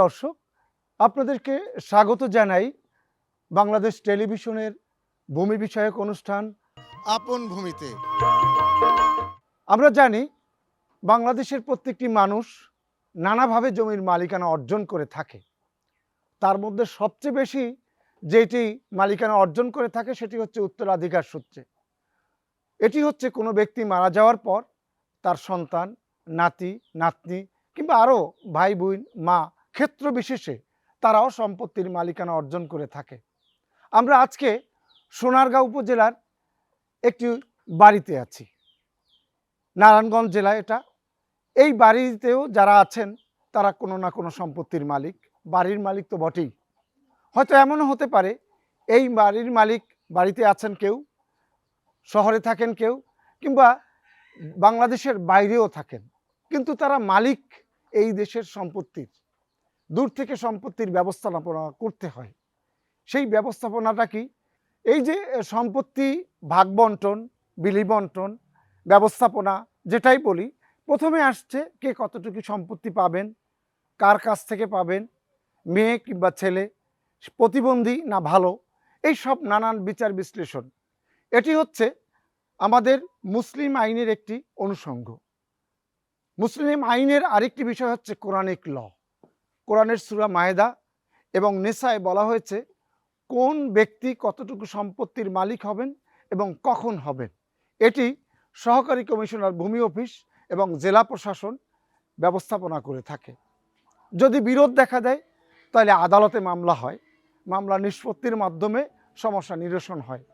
দর্শক আপনাদেরকে স্বাগত জানাই বাংলাদেশ টেলিভিশনের ভূমি বিষয়ক অনুষ্ঠান আপন ভূমিতে। আমরা জানি বাংলাদেশের প্রত্যেকটি মানুষ নানাভাবে জমির মালিকানা অর্জন করে থাকে। তার মধ্যে সবচেয়ে বেশি যেটি মালিকানা অর্জন করে থাকে সেটি হচ্ছে উত্তরাধিকার সূত্রে। এটি হচ্ছে কোনো ব্যক্তি মারা যাওয়ার পর তার সন্তান নাতি নাতনি কিংবা আরও ভাই বোন মা ক্ষেত্র বিশেষে তারাও সম্পত্তির মালিকানা অর্জন করে থাকে। আমরা আজকে সোনারগাঁও উপজেলার একটি বাড়িতে আছি। নারায়ণগঞ্জ জেলা এটা। এই বাড়িতেও যারা আছেন, তারা কোনো না কোনো সম্পত্তির মালিক। বাড়ির মালিক তো বটেই। হয়তো এমনও হতে পারে, এই বাড়ির মালিক বাড়িতে আছেন কেউ, শহরে থাকেন কেউ, কিংবা বাংলাদেশের বাইরেও থাকেন। কিন্তু তারা মালিক এই দেশের সম্পত্তির। দূর থেকে সম্পত্তির ব্যবস্থাপনা করতে হয়। সেই ব্যবস্থাপনাটা কি? এই যে সম্পত্তি ভাগ বন্টন, বিলি বন্টন, ব্যবস্থাপনা যেটাই বলি, প্রথমে আসছে কে কতটুকু সম্পত্তি পাবেন, কার কাছ থেকে পাবেন, মেয়ে কিংবা ছেলে, প্রতিবন্ধী না ভালো, এই সব নানান বিচার বিশ্লেষণ। এটি হচ্ছে আমাদের মুসলিম আইনের একটি অনুষঙ্গ। মুসলিম আইনের আরেকটি বিষয় হচ্ছে কোরআনিক ল। কোরআনের সুরা মায়েদা এবং নেশায় বলা হয়েছে, কোন ব্যক্তি কতটুকু সম্পত্তির মালিক হবেন এবং কখন হবেন? এটি সহকারী কমিশনার ভূমি অফিস এবং জেলা প্রশাসন ব্যবস্থাপনা করে থাকে। যদি বিরোধ দেখা দেয়, তাহলে আদালতে মামলা হয়। মামলা নিষ্পত্তির মাধ্যমে সমস্যা নিরসন হয়।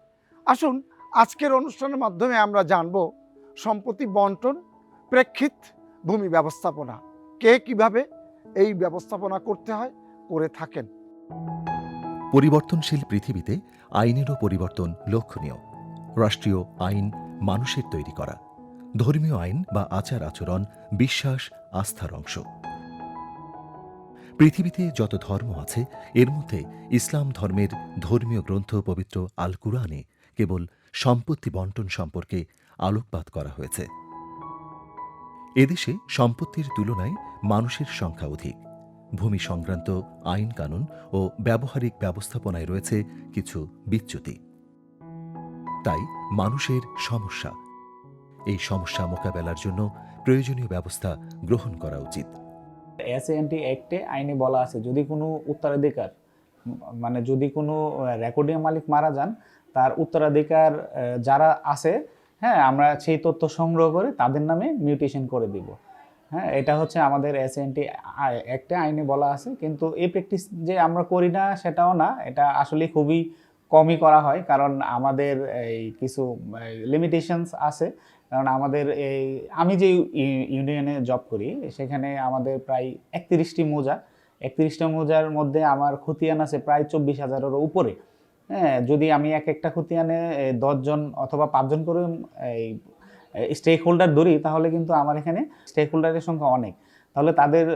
আসুন, আজকের অনুষ্ঠানের মাধ্যমে আমরা জানব সম্পত্তি বন্টন, প্রেক্ষিত ভূমি ব্যবস্থাপনা। কে কীভাবে এই ব্যবস্থাপনা করতে হয়, করে থাকেন। পরিবর্তনশীল পৃথিবীতে আইনেরও পরিবর্তন লক্ষণীয়। রাষ্ট্রীয় আইন মানুষের তৈরি করা। ধর্মীয় আইন বা আচার আচরণ বিশ্বাস, আস্থার অংশ। পৃথিবীতে যত ধর্ম আছে, এর মধ্যে ইসলাম ধর্মের ধর্মীয় গ্রন্থ পবিত্র আল কুরআনে কেবল সম্পত্তি বন্টন সম্পর্কে আলোকপাত করা হয়েছে। এদেশে সম্পত্তির তুলনায় মানুষের সংখ্যা অধিক। ভূমি সংক্রান্ত আইন কানুন ও ব্যবহারিক ব্যবস্থাপনায় রয়েছে কিছু বিচ্যুতি। তাই মানুষের সমস্যা। এই সমস্যা মোকাবেলার জন্য প্রয়োজনীয় ব্যবস্থা গ্রহণ করা উচিত। এস এনটি অ্যাক্টে আইনে বলা আছে, যদি কোনো উত্তরাধিকার মানে যদি কোনো রেকর্ডিং মালিক মারা যান, তার উত্তরাধিকার যারা আছে হ্যাঁ আমরা সেই তথ্য সংগ্রহ করে তাদের নামে মিউটেশন করে দিব। হ্যাঁ এটা হচ্ছে আমাদের এস এনটি একটা আইনে বলা আছে, কিন্তু এই প্র্যাকটিস যে আমরা করি না সেটাও না, এটা আসলে খুবই কমই করা হয়, কারণ আমাদের এই কিছু লিমিটেশনস আছে। কারণ আমাদের এই, আমি যে ইউনিয়নে জব করি, সেখানে আমাদের প্রায় একত্রিশটি মোজা, একত্রিশটা মোজার মধ্যে আমার খতিয়ান আছে প্রায় চব্বিশ হাজারেরও উপরে। হ্যাঁ যদি আমি এক একটা খতিয়ানে দশজন অথবা পাঁচজন করে এই স্টেক হোল্ডার ধরি, তাহলে কিন্তু আমার এখানে স্টেক হোল্ডারের সংখ্যা অনেক। তাহলে তাদের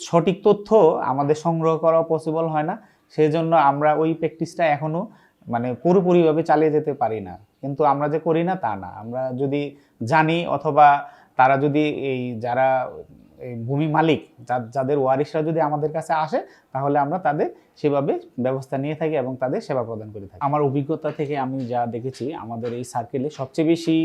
সঠিক তথ্য আমাদের সংগ্রহ করা পসিবল হয় না। সেই জন্য আমরা ওই প্র্যাকটিসটা এখনও মানে পুরোপুরিভাবে চালিয়ে যেতে পারি না। কিন্তু আমরা যে করি না, তা না। আমরা যদি জানি অথবা তারা যদি, এই, যারা এই ভূমি মালিক যাদের ওয়ারিশরা যদি আমাদের কাছে আসে, তাহলে আমরা তাদের সেভাবে ব্যবস্থা নিয়ে থাকি এবং তাদের সেবা প্রদান করে থাকি। আমার অভিজ্ঞতা থেকে আমি যা দেখেছি, আমাদের এই সার্কেলে সবচেয়ে বেশি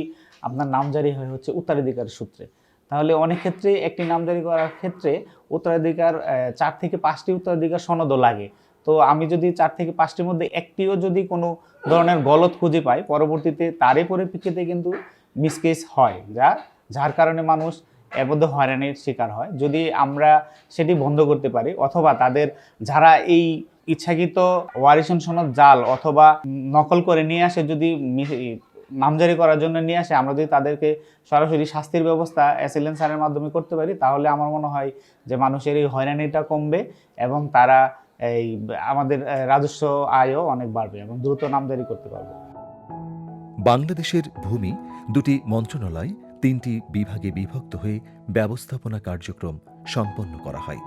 আপনার নামজারি হয়ে হচ্ছে উত্তরাধিকার সূত্রে। তাহলে অনেক ক্ষেত্রে একটি নামজারি করার ক্ষেত্রে উত্তরাধিকার চার থেকে পাঁচটি উত্তরাধিকার সনদও লাগে। তো আমি যদি চার থেকে পাঁচটির মধ্যে একটিও যদি কোনো ধরনের গলত খুঁজে পাই, পরবর্তীতে তারই পরিপ্রেক্ষিতে কিন্তু মিসকেস হয়, যা, যার কারণে মানুষ এর মধ্যে হয়রানির শিকার হয়। যদি আমরা সেটি বন্ধ করতে পারি অথবা তাদের যারা এই ইচ্ছাকৃত ওয়ারিশন সনদ জাল অথবা নকল করে নিয়ে আসে, যদি নামজারি করার জন্য নিয়ে আসে, আমরা যদি তাদেরকে সরাসরি শাস্তির ব্যবস্থা অ্যাসিলেন্সারের মাধ্যমে করতে পারি, তাহলে আমার মনে হয় যে মানুষের এই হয়রানিটা কমবে এবং তারা এই আমাদের রাজস্ব আয়ও অনেক বাড়বে এবং দ্রুত নামজারি করতে পারবে। বাংলাদেশের ভূমি দুটি মন্ত্রণালয় তিনটি বিভাগে বিভক্ত হয়ে ব্যবস্থাপনা কার্যক্রম সম্পন্ন করা হয়।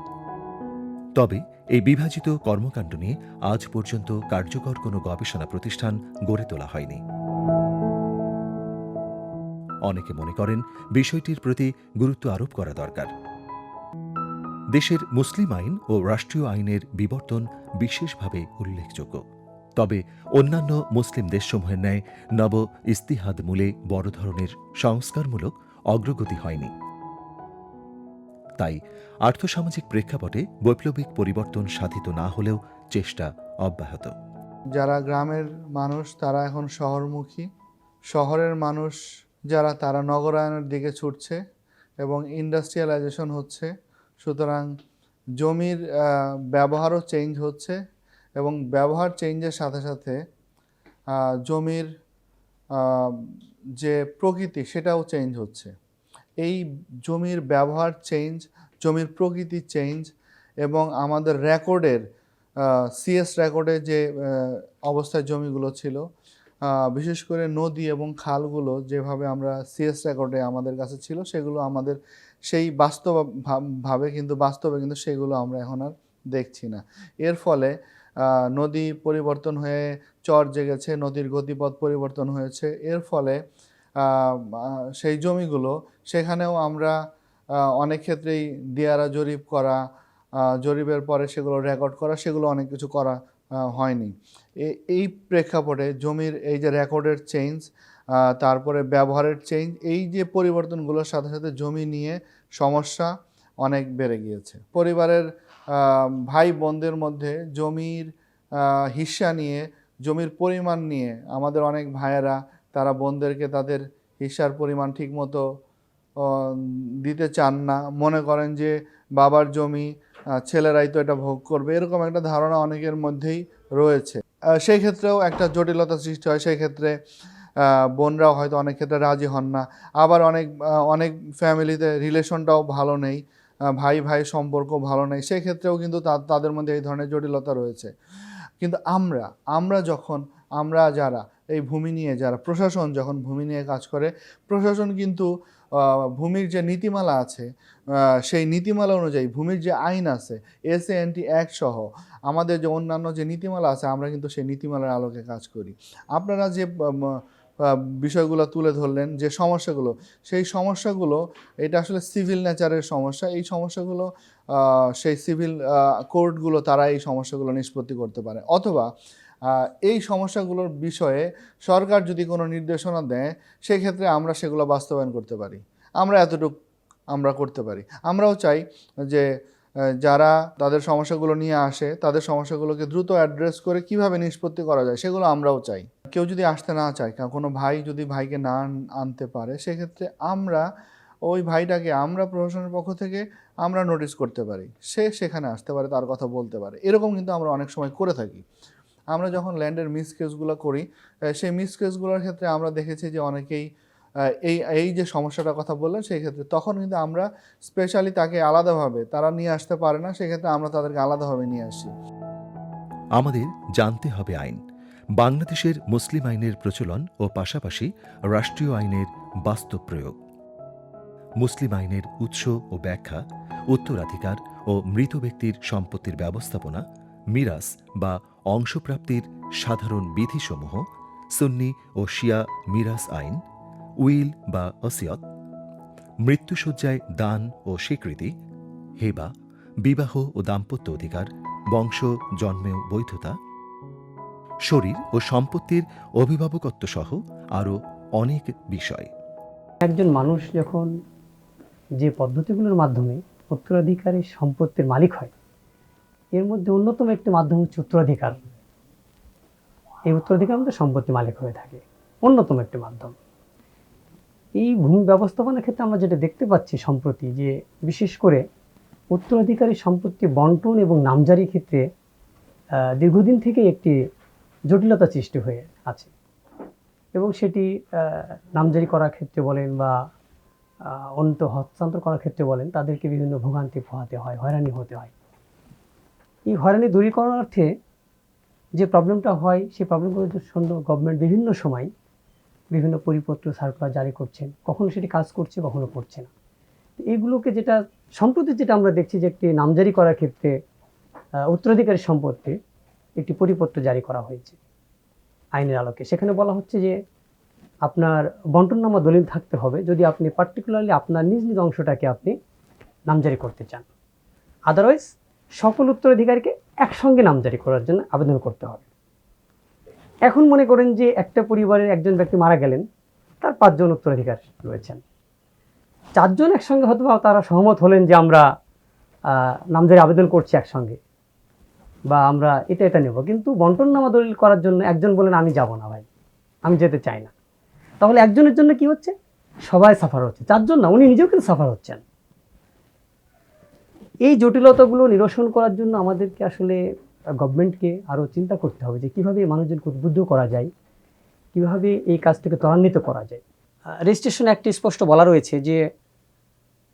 তবে এই বিভাজিত কর্মকাণ্ড নিয়ে আজ পর্যন্ত কার্যকর কোনো গবেষণা প্রতিষ্ঠান গড়ে তোলা হয়নি। অনেকে মনে করেন বিষয়টির প্রতি গুরুত্ব আরোপ করা দরকার। দেশের মুসলিম আইন ও রাষ্ট্রীয় আইনের বিবর্তন বিশেষভাবে উল্লেখযোগ্য। তবে অন্যান্য মুসলিম দেশসমূহের ন্যায় নব ইস্তিহাদ মূলে বড় ধরনের সংস্কারমূলক অগ্রগতি হয়নি। তাই আর্থসামাজিক প্রেক্ষাপটে বৈপ্লবিক পরিবর্তন সাধিত না হলেও চেষ্টা অব্যাহত। যারা গ্রামের মানুষ, তারা এখন শহরমুখী। শহরের মানুষ যারা, তারা নগরায়নের দিকে ছুটছে এবং ইন্ডাস্ট্রিয়ালাইজেশন হচ্ছে। সুতরাং জমির ব্যবহারও চেঞ্জ হচ্ছে। এবং ব্যবহার চেঞ্জের সাথে সাথে জমির যে প্রকৃতি সেটাও চেঞ্জ হচ্ছে। এই জমির ব্যবহার চেঞ্জ জমির প্রকৃতি চেঞ্জ এবং আমাদের রেকর্ডের সিএস রেকর্ডে যে অবস্থায় জমিগুলো ছিল বিশেষ করে নদী এবং খালগুলো যেভাবে আমরা সিএস রেকর্ডে আমাদের কাছে ছিল, সেগুলো আমাদের সেই বাস্তব ভাবে কিন্তু বাস্তবে কিন্তু সেগুলো আমরা এখন আর দেখছি না। এর ফলে নদী পরিবর্তন হয়ে চর জেগেছে, নদীর গতিপথ পরিবর্তন হয়েছে। এর ফলে সেই জমিগুলো, সেখানেও আমরা অনেক ক্ষেত্রেই দিয়ারা জরিপ করা জরিপের পরে সেগুলো রেকর্ড করা, সেগুলো অনেক কিছু করা হয়নি। এই প্রেক্ষাপটে জমির এই যে রেকর্ডের চেঞ্জ তারপরে ব্যবহারের চেঞ্জ এই যে পরিবর্তনগুলোর সাথে সাথে জমি নিয়ে সমস্যা অনেক বেড়ে গিয়েছে। পরিবারের ভাই বোনদের মধ্যে জমির হিস্সা নিয়ে, জমির পরিমাণ নিয়ে আমাদের অনেক ভাইয়েরা, তারা বোনদেরকে তাদের হিস্সার পরিমাণ ঠিকমতো দিতে চান না। মনে করেন যে বাবার জমি ছেলেরাই তো এটা ভোগ করবে। এরকম একটা ধারণা অনেকের মধ্যেই রয়েছে। সেই ক্ষেত্রেও একটা জটিলতা সৃষ্টি হয়। সেই ক্ষেত্রে বোনরাও হয়তো অনেক ক্ষেত্রে রাজি হন না। আবার অনেক অনেক ফ্যামিলিতে রিলেশনটাও ভালো নেই। ভাই ভাই সম্পর্ক ভালো নেই সেই ক্ষেত্রেও কিন্তু তাদের মধ্যে এই ধরনের জটিলতা রয়েছে। কিন্তু আমরা আমরা যখন, আমরা যারা, এই ভূমি নিয়ে যারা, প্রশাসন যখন ভূমি নিয়ে কাজ করে, প্রশাসন কিন্তু ভূমির যে নীতিমালা আছে সেই নীতিমালা অনুযায়ী ভূমির যে আইন আছে এস এনটি অ্যাক্ট সহ, আমাদের যে অন্যান্য যে নীতিমালা আছে, আমরা কিন্তু সেই নীতিমালার আলোকে কাজ করি। আপনারা যে বিষয়গুলো তুলে ধরলেন যে সমস্যাগুলো, সেই সমস্যাগুলো, এটা আসলে সিভিল নেচারের সমস্যা, এই সমস্যাগুলো সেই সিভিল কোর্টগুলো তারা এই সমস্যাগুলো নিষ্পত্তি করতে পারে। অথবা এই সমস্যাগুলোর বিষয়ে সরকার যদি কোনো নির্দেশনা দেয়, সেক্ষেত্রে আমরা সেগুলো বাস্তবায়ন করতে পারি। আমরা এতটুকু আমরা করতে পারি। আমরাও চাই যে যারা তাদের সমস্যাগুলো নিয়ে আসে, তাদের সমস্যাগুলোকে দ্রুত অ্যাড্রেস করে কীভাবে নিষ্পত্তি করা যায় সেগুলো আমরাও চাই। কেউ যদি আসতে না চায় কোনো ভাই যদি ভাইকে না আনতে পারে, সেক্ষেত্রে আমরা ওই ভাইটাকে আমরা প্রশাসনের পক্ষ থেকে আমরা নোটিশ করতে পারি। সে সেখানে আসতে পারে, তার কথা বলতে পারে। এরকম কিন্তু আমরা অনেক সময় করে থাকি। আমরা যখন ল্যান্ডের মিস কেসগুলো করি সেই মিস কেসগুলোর ক্ষেত্রে আমরা দেখেছি যে অনেকেই এই এই যে সমস্যাটার কথা বললেন, সেই ক্ষেত্রে তখন কিন্তু আমরা স্পেশালি তাকে আলাদাভাবে, তারা নিয়ে আসতে পারে না, সেক্ষেত্রে আমরা তাদেরকে আলাদাভাবে নিয়ে আসি। আমাদের জানতে হবে আইন। বাংলাদেশের মুসলিম আইনের প্রচলন ও পাশাপাশি রাষ্ট্রীয় আইনের বাস্তব প্রয়োগ। মুসলিম আইনের উৎস ও ব্যাখ্যা, উত্তরাধিকার ও মৃত ব্যক্তির সম্পত্তির ব্যবস্থাপনা মিরাস বা অংশপ্রাপ্তির সাধারণ বিধিসমূহ, সুন্নি ও শিয়া মিরাস আইন উইল বা অসিয়ত, মৃত্যুসজ্জায় দান ও স্বীকৃতি, হেবা, বিবাহ ও দাম্পত্য অধিকার, বংশ জন্মেও বৈধতা, শরীর ও সম্পত্তির অভিভাবকত্ব সহ আরও অনেক বিষয়। একজন মানুষ যখন যে পদ্ধতিগুলোর মাধ্যমে উত্তরাধিকারী সম্পত্তির মালিক হয়, এর মধ্যে অন্যতম একটি মাধ্যম হচ্ছে উত্তরাধিকার। এই উত্তরাধিকার মধ্যে সম্পত্তি মালিক হয়ে থাকে। অন্যতম একটি মাধ্যম। এই ভূমি ব্যবস্থাপনার ক্ষেত্রে আমরা যেটা দেখতে পাচ্ছি সম্প্রতি, যে বিশেষ করে উত্তরাধিকারী সম্পত্তি বন্টন এবং নামজারির ক্ষেত্রে দীর্ঘদিন থেকে একটি জটিলতা সৃষ্টি হয়ে আছে। এবং সেটি নামজারি করার ক্ষেত্রে বলেন বা অন্ত হস্তান্তর করার ক্ষেত্রে বলেন, তাদেরকে বিভিন্ন ভোগান্তি পোহাতে হয়, হয়রানি হতে হয়। এই হয়রানি দূরীকরণার্থে যে প্রবলেমটা হয়, সেই প্রবলেমগুলোর জন্য গভর্নমেন্ট বিভিন্ন সময় বিভিন্ন পরিপত্র সার্কুলার জারি করছেন। কখনো সেটি কাজ করছে, কখনো করছে না। এইগুলোকে যেটা, সম্প্রতি যেটা আমরা দেখছি যে একটি নামজারি করার ক্ষেত্রে উত্তরাধিকারী সম্পত্তি একটি পরিপত্র জারি করা হয়েছে আইনের আলোকে। সেখানে বলা হচ্ছে যে আপনার বন্টননামা দলিল থাকতে হবে যদি আপনি পার্টিকুলারলি আপনার নিজ নিজ অংশটাকে আপনি নামজারি করতে চান। আদারওয়াইজ সকল উত্তরাধিকারীকে একসঙ্গে নামজারি করার জন্য আবেদন করতে হবে। এখন মনে করেন যে একটা পরিবারের একজন ব্যক্তি মারা গেলেন, তার পাঁচজন উত্তরাধিকার রয়েছেন। চারজন একসঙ্গে হয়তো বা তারা সহমত হলেন যে আমরা নামজারি আবেদন করছি একসঙ্গে বা আমরা এটা এটা নেব। কিন্তু বন্টননামা দলিল করার জন্য একজন বলেন আমি যাব না ভাই, আমি যেতে চাই না। তাহলে একজনের জন্য কি হচ্ছে? সবাই সাফার হচ্ছে। চারজন না, উনি নিজেও কিন্তু সাফার হচ্ছেন। এই জটিলতাগুলো নিরসন করার জন্য আমাদেরকে আসলে গভর্নমেন্টকে আরও চিন্তা করতে হবে যে কীভাবে মানুষজনকে উদ্বুদ্ধ করা যায়, কীভাবে এই কাজটাকে ত্বরান্বিত করা যায়। রেজিস্ট্রেশন একটি স্পষ্ট বলা রয়েছে যে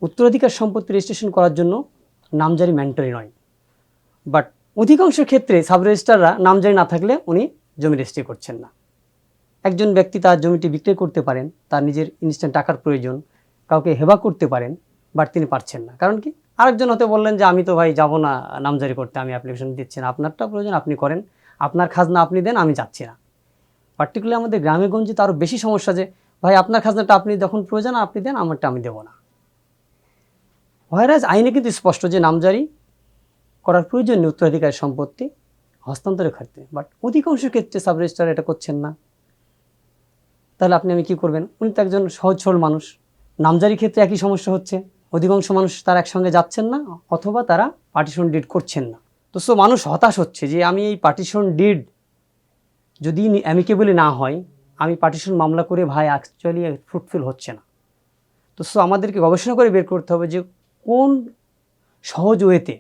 উত্তরাধিকার সম্পত্তি রেজিস্ট্রেশন করার জন্য নামজারি ম্যান্ডারি নয়। বাট অধিকাংশ ক্ষেত্রে সাব রেজিস্ট্রাররা নামজারি না থাকলে উনি জমি রেজিস্ট্রি করছেন না। একজন ব্যক্তি তার জমিটি বিক্রয় করতে পারেন, তার নিজের ইনস্ট্যান্ট টাকার প্রয়োজন, কাউকে হেবা করতে পারেন, বাট তিনি পারছেন না। কারণ কি? আরেকজন হতে বললেন যে, আমি তো ভাই যাব না নামজারি করতে, আমি অ্যাপ্লিকেশন দিচ্ছি না। আপনারটা প্রয়োজন, আপনি করেন। আপনার খাজনা আপনি দেন, আমি যাচ্ছি না। পার্টিকুলার আমাদের গ্রামে গঞ্জে তো আরও বেশি সমস্যা যে, ভাই, আপনার খাজনাটা আপনি যখন প্রয়োজন, আপনি দেন, আমারটা আমি দেবো না। ভয়রাজ আইনে কিন্তু স্পষ্ট যে, নামজারি করার প্রয়োজন নেই উত্তরাধিকারের সম্পত্তি, হস্তান্তরের ক্ষেত্রে। বাট অধিকাংশ ক্ষেত্রে সাব রেজিস্ট্রার এটা করছেন না। তাহলে আপনি, আমি কি করবেন? উনি তো একজন সহজ সরল মানুষ। নামজারি ক্ষেত্রে একই সমস্যা হচ্ছে। অধিকাংশ মানুষ তারা একসঙ্গে যাচ্ছেন না, অথবা তারা পার্টিশন ডিড করছেন না। তো সো মানুষ হতাশ হচ্ছে যে আমি এই পার্টিশন ডিড যদি অ্যামিকেবলি না হয়, আমি পার্টিশন মামলা করে ভাই অ্যাকচুয়ালি ফ্রুটফুল হচ্ছে না। তো সো আমাদেরকে গবেষণা করে বের করতে হবে যে কোন সহজ ওয়েতে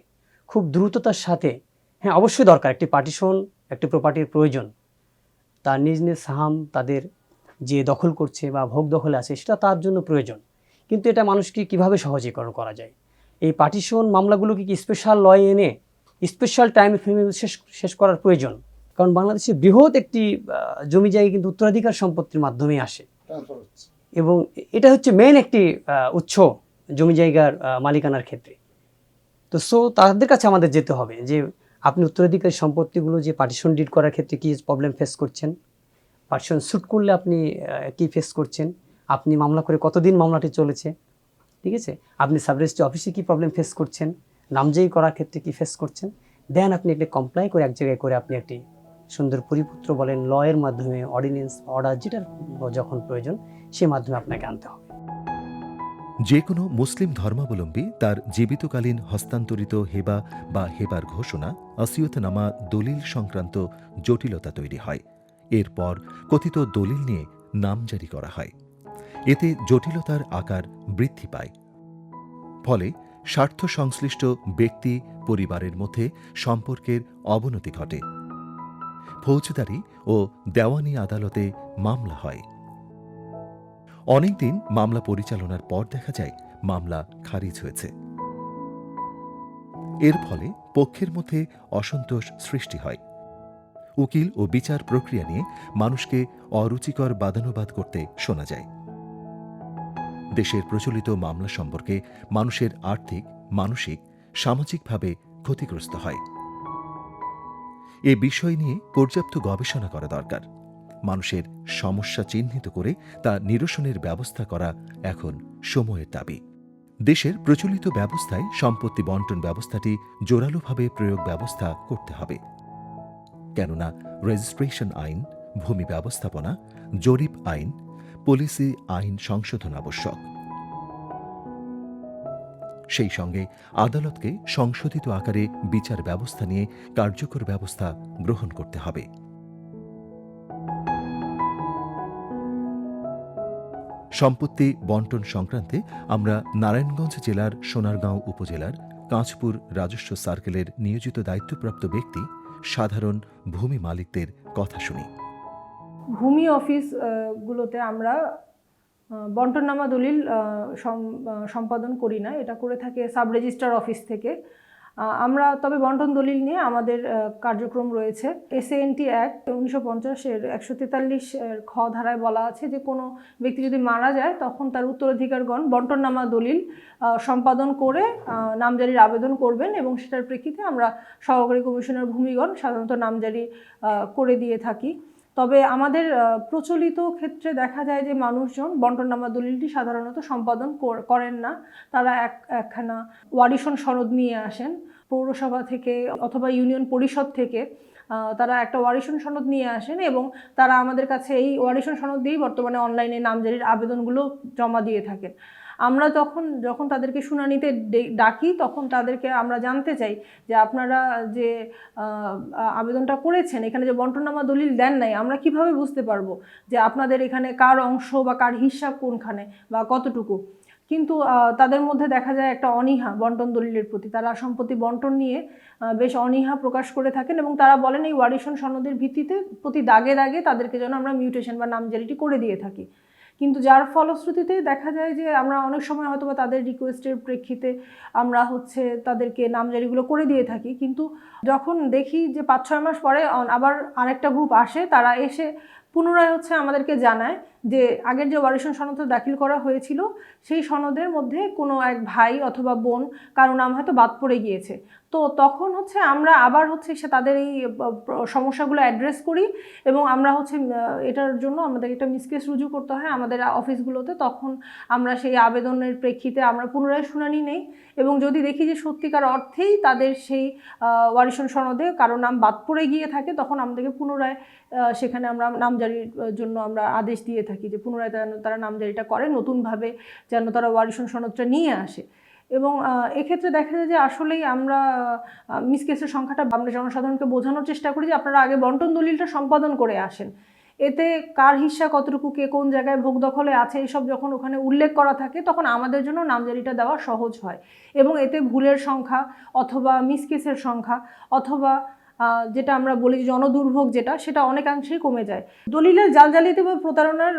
খুব দ্রুততার সাথে হ্যাঁ অবশ্যই দরকার একটি পার্টিশন একটি প্রপার্টির প্রয়োজন। তার নিজ নিজ সাহাম তাদের যে দখল করছে বা ভোগ দখলে আছে, সেটা তার জন্য প্রয়োজন। কিন্তু এটা মানুষকে কীভাবে সহজীকরণ করা যায়? এই পার্টিশন মামলাগুলোকে কি স্পেশাল লয়ে এনে স্পেশাল টাইম ফ্রেমে শেষ শেষ করার প্রয়োজন? কারণ বাংলাদেশে বৃহৎ একটি জমি জায়গা কিন্তু উত্তরাধিকার সম্পত্তির মাধ্যমে আসে। এবং এটা হচ্ছে মেন একটি উৎস জমি জায়গার মালিকানার ক্ষেত্রে। তো সো তাদের কাছে আমাদের যেতে হবে যে আপনি উত্তরাধিকারী সম্পত্তিগুলো যে পার্টিশন ডিড করার ক্ষেত্রে কী প্রবলেম ফেস করছেন? পার্টিশন স্যুট করলে আপনি কী ফেস করছেন? আপনি মামলা করে কতদিন মামলাটি চলেছে? ঠিক আছে? আপনি সাব রেজিস্ট্রি অফিসে কী প্রবলেম ফেস করছেন? নামজারি করার ক্ষেত্রে কী ফেস করছেন? দেন আপনি একটি কমপ্লাই করে এক জায়গায় করে আপনি একটি সুন্দর পরিপুত্র বলেন লয়ের মাধ্যমে অর্ডিনেন্স অর্ডার যেটার যখন প্রয়োজন, সে মাধ্যমে আপনাকে আনতে হবে। যে কোনো মুসলিম ধর্মাবলম্বী তার জীবিতকালীন হস্তান্তরিত হেবা বা হেবার ঘোষণা আসিয়তনামা দলিল সংক্রান্ত জটিলতা তৈরি হয়। এরপর কথিত দলিল নিয়ে নাম জারি করা হয়। এতে জটিলতার আকার বৃদ্ধি পায়। ফলে স্বার্থ সংশ্লিষ্ট ব্যক্তি পরিবারের মধ্যে সম্পর্কের অবনতি ঘটে। ফৌজদারি ও দেওয়ানি আদালতে মামলা হয়। অনেকদিন মামলা পরিচালনার পর দেখা যায় মামলা খারিজ হয়েছে। এর ফলে পক্ষের মধ্যে অসন্তোষ সৃষ্টি হয়। উকিল ও বিচার প্রক্রিয়া নিয়ে মানুষকে অরুচিকর বাদানুবাদ করতে শোনা যায়। দেশের প্রচলিত মামলা সম্পর্কে মানুষের আর্থিক, মানসিক, সামাজিকভাবে ক্ষতিগ্রস্ত হয়। এ বিষয় নিয়ে পর্যাপ্ত গবেষণা করা দরকার। মানুষের সমস্যা চিহ্নিত করে তা নিরসনের ব্যবস্থা করা এখন সময়ের দাবি। দেশের প্রচলিত ব্যবস্থায় সম্পত্তি বন্টন ব্যবস্থাটি জোরালোভাবে প্রয়োগ ব্যবস্থা করতে হবে। কেননা, রেজিস্ট্রেশন আইন, ভূমি ব্যবস্থাপনা, জরিপ আইন পলিসি আইন সংশোধন আবশ্যক। সেই সঙ্গে আদালতকে সংশোধিত আকারে বিচার ব্যবস্থা নিয়ে কার্যকর ব্যবস্থা গ্রহণ করতে হবে। সম্পত্তি বন্টন সংক্রান্তে আমরা নারায়ণগঞ্জ জেলার সোনারগাঁও উপজেলার কাঁচপুর রাজস্ব সার্কেলের নিয়োজিত দায়িত্বপ্রাপ্ত ব্যক্তি সাধারণ ভূমি মালিকদের কথা শুনি। ভূমি অফিস গুলোতে আমরা বন্টননামা দলিল সম্পাদন করি না। এটা করে থাকে সাব রেজিস্ট্রার অফিস থেকে। আমরা তবে বন্টন দলিল নিয়ে আমাদের কার্যক্রম রয়েছে। এসএএনটি অ্যাক্ট উনিশশো পঞ্চাশের একশো তেতাল্লিশ খ ধারায় বলা আছে যে, কোনো ব্যক্তি যদি মারা যায়, তখন তার উত্তরাধিকারগণ বন্টননামা দলিল সম্পাদন করে নামজারির আবেদন করবেন এবং সেটার প্রেক্ষিতে আমরা সহকারী কমিশনার ভূমিগণ সাধারণত নামজারি করে দিয়ে থাকি। তবে আমাদের প্রচলিত ক্ষেত্রে দেখা যায় যে মানুষজন বন্টননামা দলিলটি সাধারণত সম্পাদন কর- করেন না। তারা এক, একখানা ওয়ারিশন সনদ নিয়ে আসেন পৌরসভা থেকে অথবা ইউনিয়ন পরিষদ থেকে। তারা একটা ওয়ারিশন সনদ নিয়ে আসেন এবং তারা আমাদের কাছে এই ওয়ারিশন সনদ দিয়েই বর্তমানে অনলাইনে নামজারির আবেদনগুলো জমা দিয়ে থাকেন। আমরা তখন, যখন তাদেরকে শুনানিতে ডাকি, তখন তাদেরকে আমরা জানতে চাই যে আপনারা যে আবেদনটা করেছেন, এখানে যে বন্টনামা দলিল দেন নাই, আমরা কীভাবে বুঝতে পারব যে আপনাদের এখানে কার অংশ বা কার হিসাব কোনখানে বা কতটুকু? কিন্তু তাদের মধ্যে দেখা যায় একটা অনীহা বন্টন দলিলের প্রতি। তারা সম্পত্তি বন্টন নিয়ে বেশ অনীহা প্রকাশ করে থাকেন এবং তারা বলেন এই ওয়ারিশন সনদের ভিত্তিতে প্রতি দাগে দাগে তাদেরকে যেন আমরা মিউটেশন বা নামজারিটি করে দিয়ে থাকি। কিন্তু যার ফলশ্রুতিতে দেখা যায় যে আমরা অনেক সময় হয়তো বা তাদের রিকোয়েস্টের প্রেক্ষিতে আমরা হচ্ছে তাদেরকে নামজারিগুলো করে দিয়ে থাকি। কিন্তু যখন দেখি যে পাঁচ ছয় মাস পরে আবার আরেকটা গ্রুপ আসে, তারা এসে পুনরায় হচ্ছে আমাদেরকে জানায় যে আগের যে ওয়ারিশন সনদ দাখিল করা হয়েছিল, সেই সনদের মধ্যে কোনো এক ভাই অথবা বোন কারও নাম হয়তো বাদ পড়ে গিয়েছে। তো তখন হচ্ছে আমরা আবার হচ্ছে সে তাদের এই সমস্যাগুলো অ্যাড্রেস করি এবং আমরা হচ্ছে এটার জন্য আমাদের একটা মিসকেস রুজু করতে হয় আমাদের অফিসগুলোতে তখন আমরা সেই আবেদনের প্রেক্ষিতে আমরা পুনরায় শুনানি নেই এবং যদি দেখি যে সত্যিকার অর্থেই তাদের সেই ওয়ারিশন সনদে কারও নাম বাদ পড়ে গিয়ে থাকে, তখন আমাদেরকে পুনরায় সেখানে আমরা নামজারির জন্য আমরা আদেশ দিয়ে থাকি যে পুনরায় তারা নামজারিটা করে, নতুনভাবে যেন তারা ওয়ারিশন সনদটা নিয়ে আসে। এবং এক্ষেত্রে দেখা যায় যে আসলেই আমরা মিস কেসের সংখ্যাটা আমরা জনসাধারণকে বোঝানোর চেষ্টা করি যে আপনারা আগে বন্টন দলিলটা সম্পাদন করে আসেন। এতে কার হিসা কতটুকু, কে কোন জায়গায় ভোগ দখলে আছে, এসব যখন ওখানে উল্লেখ করা থাকে, তখন আমাদের জন্য নামজারিটা দেওয়া সহজ হয়। এবং এতে ভুলের সংখ্যা অথবা মিসকেসের সংখ্যা অথবা যেটা আমরা বলি জনদুর্ভোগ যেটা সেটা অনেকাংশেই কমে যায়। দলিলের জালজালিতে বা প্রতারণার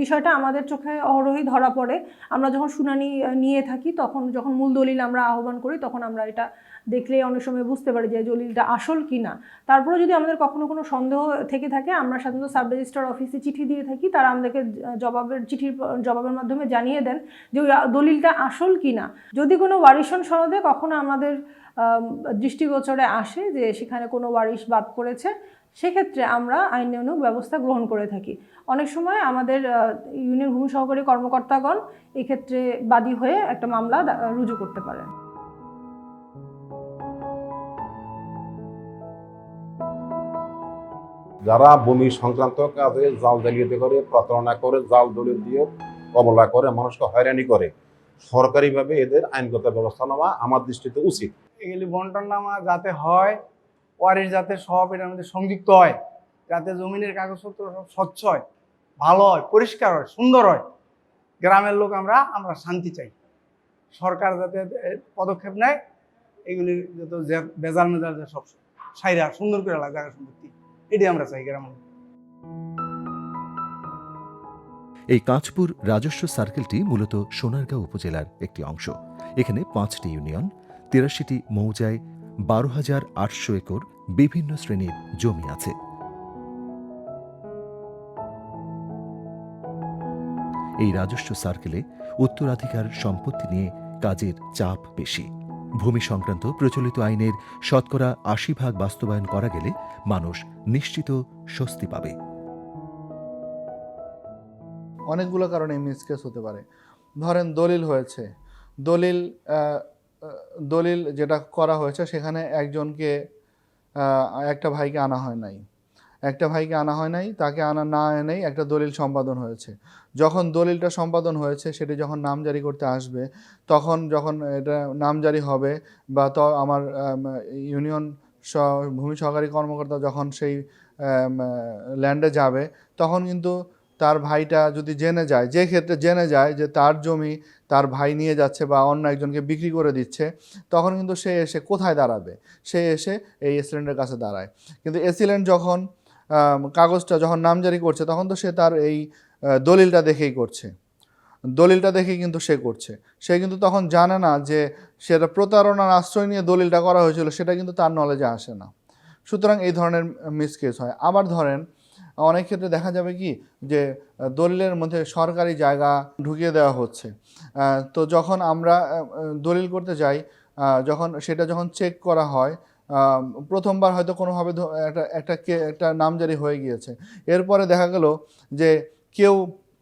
বিষয়টা আমাদের চোখে অহরহই ধরা পড়ে। আমরা যখন শুনানি নিয়ে থাকি তখন যখন মূল দলিল আমরা আহ্বান করি তখন আমরা এটা দেখলেই অনেক সময় বুঝতে পারি যে দলিলটা আসল কি না তারপরে যদি আমাদের কখনো কোনো সন্দেহ থেকে থাকে আমরা সাধারণত সাব রেজিস্ট্রার অফিসে চিঠি দিয়ে থাকি তারা আমাদেরকে জবাবের চিঠির জবাবের মাধ্যমে জানিয়ে দেন যে ওই দলিলটা আসল কি না যদি কোনো ওয়ারিশন সনদে কখনো আমাদের আম, দৃষ্টিগোচরে আসে যে সেখানে কোনো ওয়ারিশ বাদ পড়েছে, সেক্ষেত্রে আমরা আইনানুগ ব্যবস্থা গ্রহণ করে থাকি। অনেক সময় আমাদের ইউনিয়ন ভূমি সহকারী কর্মকর্তাগণ এক্ষেত্রে বাদী হয়ে একটা মামলা রুজু করতে পারেন। যারা ভূমি সংক্রান্ত কাজে জাল জালিয়াতি করে, প্রতারণা করে, জাল দলিল দিয়ে কমলা করে, মানুষকে হয়রানি করে, সরকারিভাবে এদের আইনগত ব্যবস্থা নেওয়া আমার দৃষ্টিতে উচিত। এগুলি বন্টন নামা যাতে হয়, ওয়ারিশ যাতে সব এটার মধ্যে সংযুক্ত হয়, যাতে জমিনের কাগজপত্র সব স্বচ্ছ হয়, ভালো হয়, পরিষ্কার হয়, সুন্দর হয়, গ্রামের লোক আমরা আমরা শান্তি চাই। সরকার যাতে পদক্ষেপ নেয়, এগুলি যত বেজাল মেজাল সব সাইরা সুন্দর করে জায়গা সম্পত্তি, এটাই আমরা চাই গ্রামের এই কাঁচপুর রাজস্ব সার্কেলটি মূলত সোনারগাঁও উপজেলার একটি অংশ। এখানে পাঁচটি ইউনিয়ন তিরাশিটি মৌজায় বারো হাজার আটশো একর বিভিন্ন শ্রেণির জমি আছে। এই রাজস্ব সার্কেলে উত্তরাধিকার সম্পত্তি নিয়ে কাজের চাপ বেশি। ভূমি সংক্রান্ত প্রচলিত আইনের শতকরা আশি ভাগ বাস্তবায়ন করা গেলে মানুষ নিশ্চিত স্বস্তি পাবে। অনেকগুলো কারণে মিসকেস হতে পারে। ধরেন দলিল হয়েছে। দলিল দলিল যেটা করা হয়েছে, সেখানে একজনকে একটা ভাইকে আনা হয় নাই। একটা ভাইকে আনা হয় নাই, তাকে আনা না এনেই একটা দলিল সম্পাদন হয়েছে। যখন দলিলটা সম্পাদন হয়েছে, সেটি যখন নামজারি করতে আসবে, তখন যখন এটা নামজারি হবে বা তো, আমার ইউনিয়ন ভূমি সহকারী কর্মকর্তা যখন সেই ল্যান্ডে যাবে, তখন কিন্তু তার ভাইটা যদি জেনে যায়, যে ক্ষেত্রে জেনে যায় যে তার জমি তার ভাই নিয়ে যাচ্ছে বা অন্য একজনকে বিক্রি করে দিচ্ছে, তখন কিন্তু সে এসে কোথায় দাঁড়াবে? সে এসে এই এসিলেন্টের কাছে দাঁড়ায়। কিন্তু এসিলেন্ট যখন কাগজটা যখন নামজারি করছে, তখন তো সে তার এই দলিলটা দেখেই করছে। দলিলটা দেখেই কিন্তু সে করছে। সে কিন্তু তখন জানে না যে সেটা প্রতারণার আশ্রয় নিয়ে দলিলটা করা হয়েছিল, সেটা কিন্তু তার নলেজে আসে না। সুতরাং এই ধরনের মিসকেস হয়। আবার ধরেন অনেক ক্ষেত্রে দেখা যাবে কি যে দলিলের মধ্যে সরকারি জায়গা ঢুকিয়ে দেওয়া হচ্ছে। তো যখন আমরা দলিল করতে যাই যখন সেটা যখন চেক করা হয় প্রথমবার হয়তো কোনোভাবে একটা একটা একটা নামজারি হয়ে গিয়েছে। এরপরে দেখা গেল যে, কেউ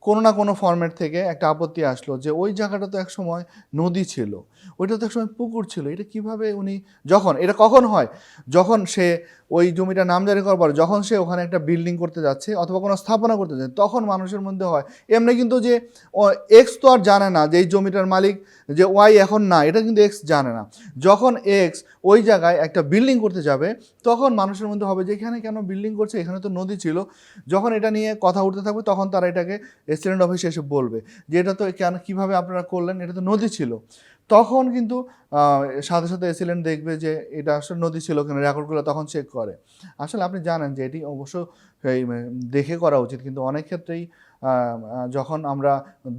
কোনো না কোনো ফর্মেট থেকে একটা আপত্তি আসলো যে ওই জায়গাটা তো এক সময় নদী ছিল, ওইটা তো একসময় পুকুর ছিল, এটা কীভাবে উনি, যখন, এটা কখন হয়? যখন সে ওই জমিটা নামজারি করার পর, যখন সে ওখানে একটা বিল্ডিং করতে যাচ্ছে অথবা কোনো স্থাপনা করতে যাচ্ছে, তখন মানুষের মধ্যে হয়, এমনি কিন্তু যে এক্স তো আর জানে না যে এই জমিটার মালিক যে ওয়াই এখন না, এটা কিন্তু এক্স জানে না। যখন এক্স ওই জায়গায় একটা বিল্ডিং করতে যাবে, তখন মানুষের মধ্যে হবে যে এখানে কেন বিল্ডিং করছে? এখানে তো নদী ছিল। যখন এটা নিয়ে কথা উঠতে থাকবে, তখন তারা এটাকে এক্সিডেন্ট অফিসে এসে বলবে যে এটা তো কেন, কীভাবে আপনারা করলেন, এটা তো নদী ছিল। তখন কিন্তু সাথে সাথে এসিলেন্ট দেখবে যে এটা আসলে নদী ছিল কিনা রেকর্ডগুলো তখন চেক করে। আসলে আপনি জানেন যে এটি অবশ্য দেখে করা উচিত, কিন্তু অনেক ক্ষেত্রেই যখন আমরা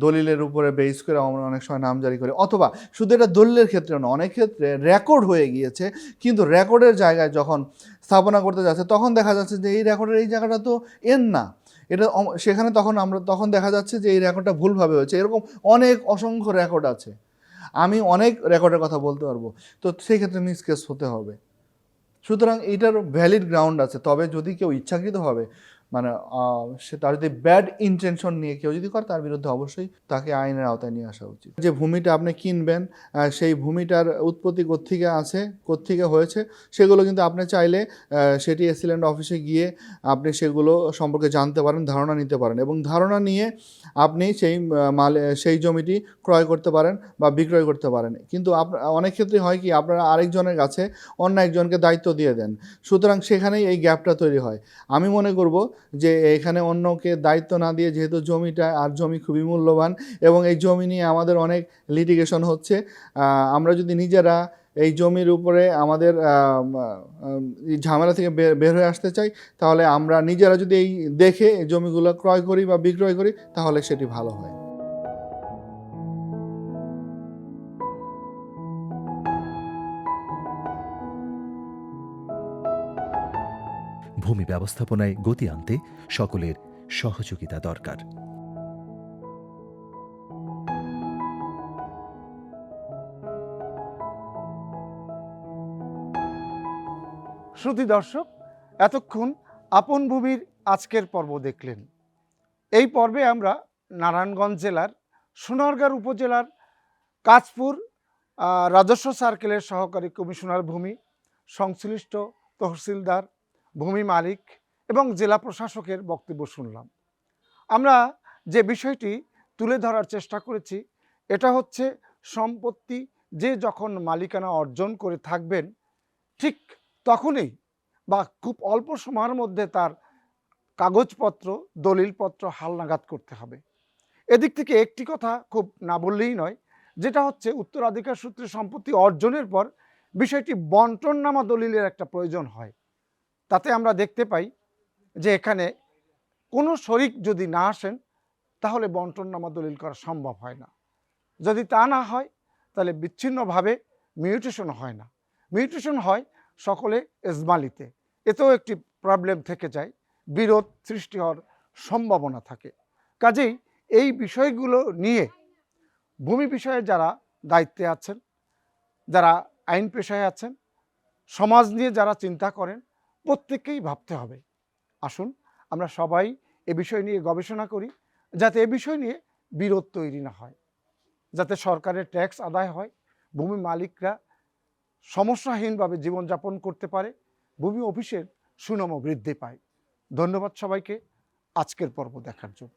দলিলের উপরে বেস করে আমরা অনেক সময় নাম জারি করি, অথবা শুধু এটা দলিলের ক্ষেত্রে না অনেক ক্ষেত্রে রেকর্ড হয়ে গিয়েছে, কিন্তু রেকর্ডের জায়গায় যখন স্থাপনা করতে যাচ্ছে, তখন দেখা যাচ্ছে যে এই রেকর্ডের এই জায়গাটা তো এন না। এটা সেখানে তখন আমরা, তখন দেখা যাচ্ছে যে এই রেকর্ডটা ভুলভাবে হয়েছে। এরকম অনেক অসংখ্য রেকর্ড আছে। আমি অনেক রেকর্ডের কথা বলতে পারব। তো সেক্ষেত্রে মিসকেস হতে হবে। সুতরাং এটার ভ্যালিড গ্রাউন্ড আছে। তবে যদি কেউ ইচ্ছাকৃতভাবে মানে সে তার যদি ব্যাড ইন্টেনশন নিয়ে কেউ যদি করে, তার বিরুদ্ধে অবশ্যই তাকে আইনের আওতায় নিয়ে আসা উচিত। যে ভূমিটা আপনি কিনবেন সেই ভূমিটার উৎপত্তি কোত্থেকে আছে, কোত্থেকে হয়েছে, সেগুলো কিন্তু আপনি চাইলে সেটি এসিল্যান্ড অফিসে গিয়ে আপনি সেগুলো সম্পর্কে জানতে পারেন, ধারণা নিতে পারেন এবং ধারণা নিয়ে আপনি সেই মাল, সেই জমিটি ক্রয় করতে পারেন বা বিক্রয় করতে পারেন। কিন্তু অনেক ক্ষেত্রে হয় কি, আপনারা আরেকজনের কাছে অন্য একজনকে দায়িত্ব দিয়ে দেন। সুতরাং সেখানেই এই গ্যাপটা তৈরি হয়। আমি মনে করব যে এখানে অন্যকে দায়িত্ব না দিয়ে যেহেতু জমিটা আর জমি খুবই মূল্যবান এবং এই জমি নিয়ে আমাদের অনেক লিটিগেশন হচ্ছে আমরা যদি নিজেরা এই জমির উপরে আমাদের ঝামেলা থেকে বের হয়ে আসতে চাই, তাহলে আমরা নিজেরা যদি এই দেখে জমিগুলো ক্রয় করি বা বিক্রয় করি, তাহলে সেটি ভালো হয়। ভূমি ব্যবস্থাপনায় গতি আনতে সকলের সহযোগিতা দরকার। শ্রুতি দর্শক এতক্ষণ আপন ভূমির আজকের পর্ব দেখলেন। এই পর্বে আমরা নারায়ণগঞ্জ জেলার সোনারগাঁর উপজেলার কাঁচপুর আহ, রাজস্ব সার্কেলের সহকারী কমিশনার ভূমি সংশ্লিষ্ট তহসিলদার ভূমি মালিক এবং জেলা প্রশাসকের বক্তব্য শুনলাম। আমরা যে বিষয়টি তুলে ধরার চেষ্টা করেছি, এটা হচ্ছে সম্পত্তি যে যখন মালিকানা অর্জন করে থাকবেন, ঠিক তখনই বা খুব অল্প সময়ের মধ্যে তার কাগজপত্র, দলিলপত্র হালনাগাদ করতে হবে। এদিক থেকে একটি কথা খুব না বললেই নয়, যেটা হচ্ছে উত্তরাধিকার সূত্রে সম্পত্তি অর্জনের পর বিষয়টি বন্টননামা দলিলের একটা প্রয়োজন হয়। তাতে আমরা দেখতে পাই যে এখানে কোনো শরিক যদি না আসেন, তাহলে বন্টননামা দলিল করা সম্ভব হয় না। যদি তা না হয়, তাহলে বিচ্ছিন্নভাবে মিউটেশন হয় না। মিউটেশন হয় সকলে এজমালিতে। এতেও একটি প্রবলেম থেকে যায়, বিরোধ সৃষ্টি হওয়ার সম্ভাবনা থাকে। কাজেই এই বিষয়গুলো নিয়ে ভূমি বিষয়ে যারা দায়িত্বে আছেন, যারা আইন পেশায় আছেন, সমাজ নিয়ে যারা চিন্তা করেন প্রত্যেককেই ভাবতে হবে। আসুন, আমরা সবাই এ বিষয় নিয়ে গবেষণা করি, যাতে এ বিষয় নিয়ে বিরোধ তৈরি না হয়, যাতে সরকারের ট্যাক্স আদায় হয়, ভূমি মালিকরা সমস্যাহীনভাবে জীবনযাপন করতে পারে, ভূমি অফিসের সুনামও বৃদ্ধি পায়। ধন্যবাদ সবাইকে, আজকের পর্ব দেখার জন্য।